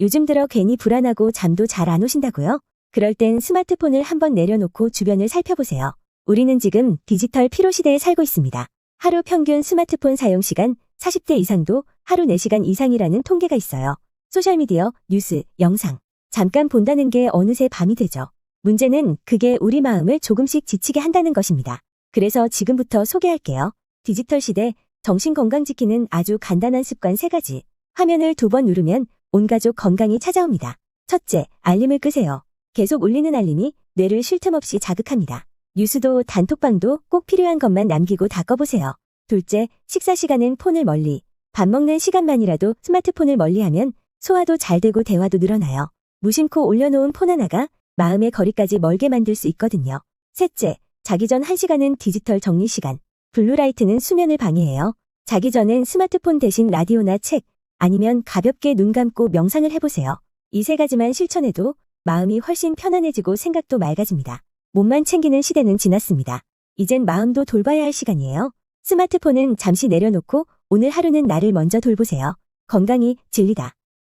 요즘 들어 괜히 불안하고 잠도 잘 안 오신다고요? 그럴 땐 스마트폰을 한번 내려놓고 주변을 살펴보세요. 우리는 지금 디지털 피로 시대에 살고 있습니다. 하루 평균 스마트폰 사용 시간 40대 이상도 하루 4시간 이상이라는 통계가 있어요. 소셜미디어, 뉴스, 영상. 잠깐 본다는 게 어느새 밤이 되죠. 문제는 그게 우리 마음을 조금씩 지치게 한다는 것입니다. 그래서 지금부터 소개할게요. 디지털 시대 정신 건강 지키는 아주 간단한 습관 3가지. 화면을 두 번 누르면 온 가족 건강이 찾아옵니다. 첫째, 알림을 끄세요. 계속 울리는 알림이 뇌를 쉴 틈 없이 자극합니다. 뉴스도 단톡방도 꼭 필요한 것만 남기고 다 꺼보세요. 둘째, 식사 시간은 폰을 멀리. 밥 먹는 시간만이라도 스마트폰을 멀리하면 소화도 잘 되고 대화도 늘어나요. 무심코 올려놓은 폰 하나가 마음의 거리까지 멀게 만들 수 있거든요. 셋째, 자기 전 1시간은 디지털 정리 시간. 블루라이트는 수면을 방해해요. 자기 전엔 스마트폰 대신 라디오나 책, 아니면 가볍게 눈 감고 명상을 해보세요. 이 세 가지만 실천해도 마음이 훨씬 편안해지고 생각도 맑아집니다. 몸만 챙기는 시대는 지났습니다. 이젠 마음도 돌봐야 할 시간이에요. 스마트폰은 잠시 내려놓고 오늘 하루는 나를 먼저 돌보세요. 건강이 진리다.